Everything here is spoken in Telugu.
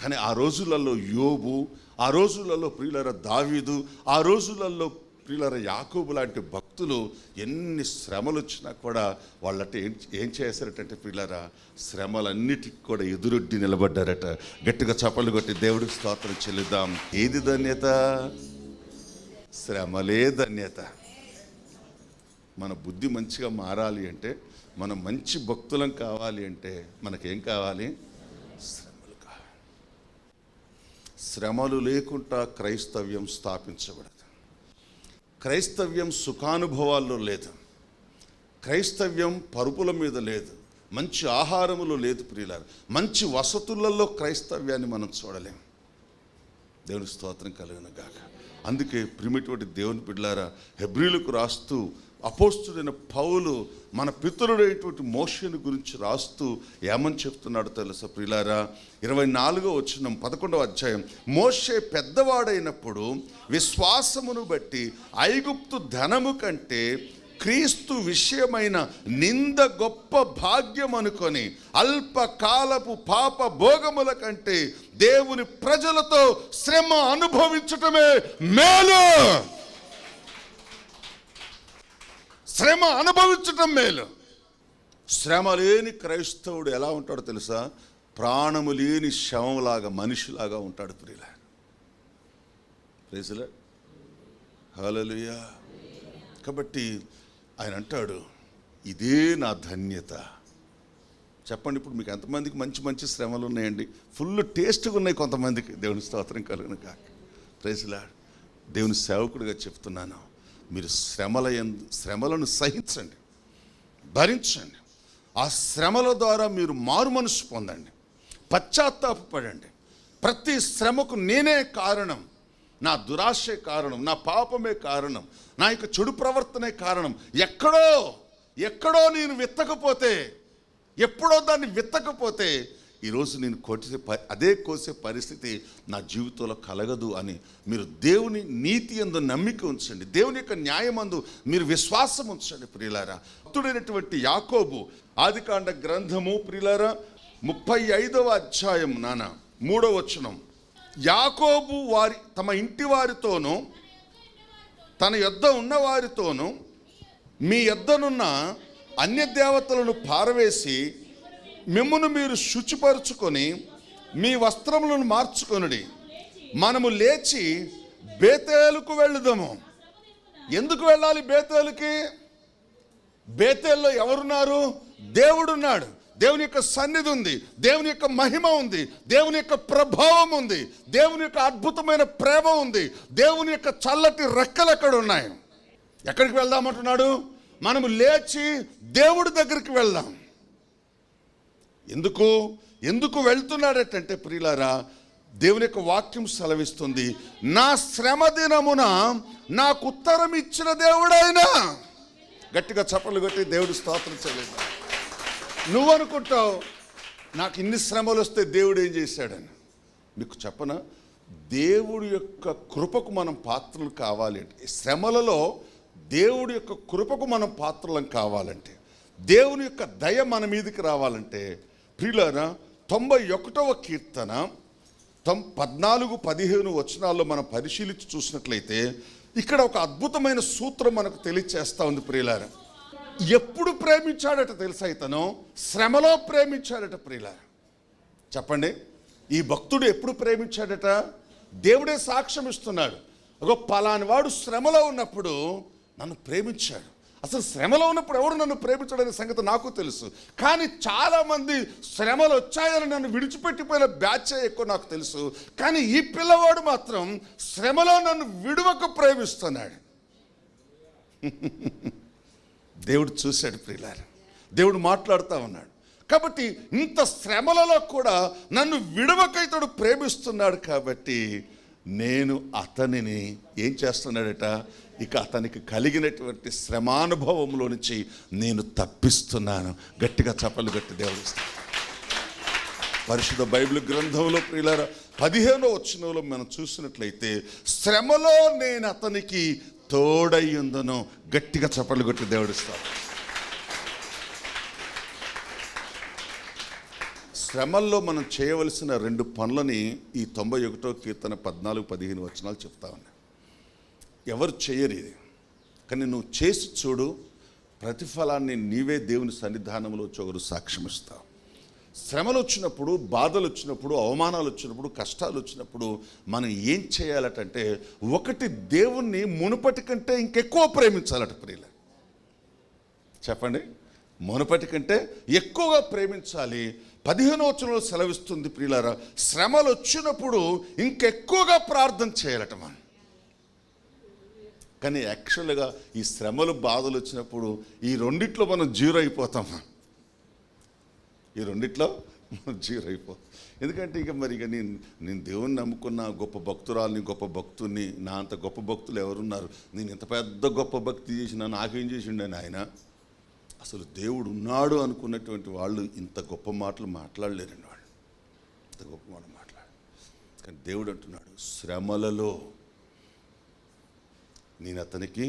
కానీ ఆ రోజులలో యోబు ఆ రోజులలో ప్రియులర దావీదు ఆ రోజులలో ప్రియులర యాకోబు లాంటి భక్తులు ఎన్ని శ్రమలు వచ్చినా కూడా వాళ్ళంటే ఏం ఏం చేశారటంటే ప్రియులరా శ్రమలన్నిటికి కూడా ఎదురొడ్డి నిలబడ్డారట. గట్టిగా చప్పలు కొట్టి దేవుడికి స్తోత్రం చెల్లిద్దాం. ఏది ధన్యత? శ్రమలే ధన్యత. మన బుద్ధి మంచిగా మారాలి అంటే మనం మంచి భక్తులం కావాలి అంటే మనకేం కావాలి కావాలి? శ్రమలు లేకుండా క్రైస్తవ్యం స్థాపించబడదు. క్రైస్తవ్యం సుఖానుభవాల్లో లేదు. క్రైస్తవ్యం పరుపుల మీద లేదు. మంచి ఆహారములో లేదు ప్రియులారు. మంచి వసతులలో క్రైస్తవ్యాన్ని మనం చూడలేం. దేవుని స్తోత్రం కలిగిన గాక అందుకే ప్రిమిటువంటి దేవుని బిడ్డలారా హెబ్రిలకు రాస్తూ అపోస్తుడైన పౌలు మన పితరుడైనటువంటి మోషని గురించి రాస్తూ ఏమని చెప్తున్నాడు తెలుసా ప్రిలారా ఇరవై నాలుగో వచ్చిన పదకొండవ అధ్యాయం. మోషే పెద్దవాడైనప్పుడు విశ్వాసమును బట్టి ఐగుప్తు ధనము కంటే క్రీస్తు విషయమైన నింద గొప్ప భాగ్యం అనుకొని అల్పకాలపు పాప భోగముల కంటే దేవుని ప్రజలతో శ్రమ అనుభవించటమే మేలు. శ్రమ అనుభవించటం మేలు. శ్రమ లేని క్రైస్తవుడు ఎలా ఉంటాడో తెలుసా? ప్రాణము లేని శవంలాగా మనిషిలాగా ఉంటాడు ప్రియుల ప్రేసులే హలలుయా కాబట్టి ఆయన అంటాడు ఇదే నా ధన్యత. చెప్పండి ఇప్పుడు మీకు ఎంతమందికి మంచి మంచి శ్రమలు ఉన్నాయండి ఫుల్ టేస్ట్గా ఉన్నాయి కొంతమందికి. దేవుని స్తోత్రం కలుగును కాక ప్రైజ్లా దేవుని సేవకుడిగా చెప్తున్నాను. మీరు శ్రమల శ్రమలను సహించండి. భరించండి. ఆ శ్రమల ద్వారా మీరు మారు మనసు పొందండి. పశ్చాత్తాపడండి ప్రతి శ్రమకు నేనే కారణం. నా దురాశే కారణం. నా పాపమే కారణం. నా యొక్క చెడు ప్రవర్తనే కారణం. ఎక్కడో ఎక్కడో నేను విత్తకపోతే ఎప్పుడో దాన్ని విత్తకపోతే ఈరోజు నేను కొట్టే ప- అదే కోసే పరిస్థితి నా జీవితంలో కలగదు అని. మీరు దేవుని నీతి ఎందు నమ్మిక ఉంచండి. దేవుని యొక్క న్యాయమందు మీరు విశ్వాసం ఉంచండి ప్రియులారా. భక్తుడైనటువంటి యాకోబు ఆదికాండ గ్రంథము ప్రియులారా ముప్పై ఐదవ అధ్యాయం నాన్న మూడవ వచనం. యాకోబు వారి తమ ఇంటి వారితోనూ తన యొద్ద ఉన్న వారితోనూ మీ యొద్దనున్న అన్య దేవతలను పారవేసి మిమ్మును మీరు శుచిపరుచుకొని మీ వస్త్రములను మార్చుకొనుడి. మనము లేచి బేతేలుకు వెళుదాము. ఎందుకు వెళ్ళాలి బేతేలుకి? బేతేల్లో ఎవరున్నారు? దేవుడున్నాడు. దేవుని యొక్క సన్నిధి ఉంది. దేవుని యొక్క మహిమ ఉంది. దేవుని యొక్క ప్రభావం ఉంది. దేవుని యొక్క అద్భుతమైన ప్రేమ ఉంది. దేవుని యొక్క చల్లటి రెక్కలు ఎక్కడ ఉన్నాయి? ఎక్కడికి వెళ్దామంటున్నాడు మనము లేచి దేవుడి దగ్గరికి వెళ్దాం. ఎందుకు? ఎందుకు వెళ్తున్నాడటంటే ప్రియులారా దేవుని యొక్క వాక్యం సెలవిస్తుంది నా శ్రమ దినమున నాకు ఉత్తరం ఇచ్చిన దేవుడైనా. గట్టిగా చప్పలు కొట్టి దేవుడు స్తోత్రం చేయలేదు. నువ్వు అనుకుంటావు నాకు ఇన్ని శ్రమలు వస్తే దేవుడు ఏం చేశాడని? మీకు చెప్పన? దేవుడి యొక్క కృపకు మనం పాత్రలు కావాలంటే శ్రమలలో దేవుడి యొక్క కృపకు మనం పాత్రలం కావాలంటే దేవుని యొక్క దయ మన మీదకి రావాలంటే ప్రియులారా తొంభై ఒకటవ కీర్తన తొం పద్నాలుగు పదిహేను వచనాల్లో మనం పరిశీలించి చూసినట్లయితే ఇక్కడ ఒక అద్భుతమైన సూత్రం మనకు తెలియచేస్తా ఉంది ప్రియులార. ఎప్పుడు ప్రేమించాడట తెలుసా ఇతను? శ్రమలో ప్రేమించాడట ప్రియులార. చెప్పండి ఈ భక్తుడు ఎప్పుడు ప్రేమించాడట? దేవుడే సాక్ష్యం ఇస్తున్నాడు ఒక పలాని వాడు శ్రమలో ఉన్నప్పుడు నన్ను ప్రేమించాడు. అసలు శ్రమలో ఉన్నప్పుడు ఎవడు నన్ను ప్రేమించాడనే సంగతి నాకు తెలుసు. కానీ చాలామంది శ్రమలు వచ్చాయని నన్ను విడిచిపెట్టిపోయిన బ్యాచ్ ఎక్కువ నాకు తెలుసు. కానీ ఈ పిల్లవాడు మాత్రం శ్రమలో నన్ను విడువక ప్రేమిస్తున్నాడు. దేవుడు చూశాడు ప్రియులారు. దేవుడు మాట్లాడుతూ ఉన్నాడు. కాబట్టి ఇంత శ్రమలలో కూడా నన్ను విడవకైతడు ప్రేమిస్తున్నాడు కాబట్టి నేను అతనిని ఏం చేస్తున్నాడట? ఇక అతనికి కలిగినటువంటి శ్రమానుభవంలో నుంచి నేను తప్పిస్తున్నాను. గట్టిగా చప్పలు గట్టి దేవుడు పరిశుద్ధ బైబిల్ గ్రంథంలో ప్రియులార పదిహేనో వచ్చినలో మనం చూసినట్లయితే శ్రమలో నేను అతనికి తోడయ్యుందను గట్టిగా చప్పలు కొట్టి దేవుడిస్తాను శ్రమల్లో మనం చేయవలసిన రెండు పనులని ఈ తొంభై ఒకటో కీర్తన పద్నాలుగు పదిహేను వచనాలు చెప్తా ఉన్నాయి ఎవరు చేయరు ఇది. కానీ నువ్వు చేసి చూడు ప్రతిఫలాన్ని నీవే దేవుని సన్నిధానంలో వచ్చి ఒకరు సాక్ష్యమిస్తావు. శ్రమలు వచ్చినప్పుడు బాధలు వచ్చినప్పుడు అవమానాలు వచ్చినప్పుడు కష్టాలు వచ్చినప్పుడు మనం ఏం చేయాలటంటే ఒకటి దేవుణ్ణి మునుపటి కంటే ఇంకెక్కువ ప్రేమించాలట ప్రియుల. చెప్పండి. మునుపటి కంటే ఎక్కువగా ప్రేమించాలి పదిహేను వచనంలో సెలవిస్తుంది ప్రియులారా శ్రమలు వచ్చినప్పుడు ఇంకెక్కువగా ప్రార్థన చేయాలట మనం. కానీ యాక్చువల్గా ఈ శ్రమలు బాధలు వచ్చినప్పుడు ఈ రెండిట్లో మనం జీరో అయిపోతాం. ఈ రెండిట్లో మనం జీరో అయిపోతాం. ఎందుకంటే ఇక మరి ఇక నేను నేను దేవుణ్ణి నమ్ముకున్న గొప్ప భక్తురాల్ని గొప్ప భక్తుని నా అంత గొప్ప భక్తులు ఎవరున్నారు? నేను ఇంత పెద్ద గొప్ప భక్తి చేసిన నాకేం చేసిండే ఆయన అసలు దేవుడు ఉన్నాడు అనుకున్నటువంటి వాళ్ళు ఇంత గొప్ప మాటలు మాట్లాడలేరండి వాళ్ళు. ఇంత గొప్ప మాటలు మాట్లాడు కానీ దేవుడు అంటున్నాడు శ్రమలలో నేను అతనికి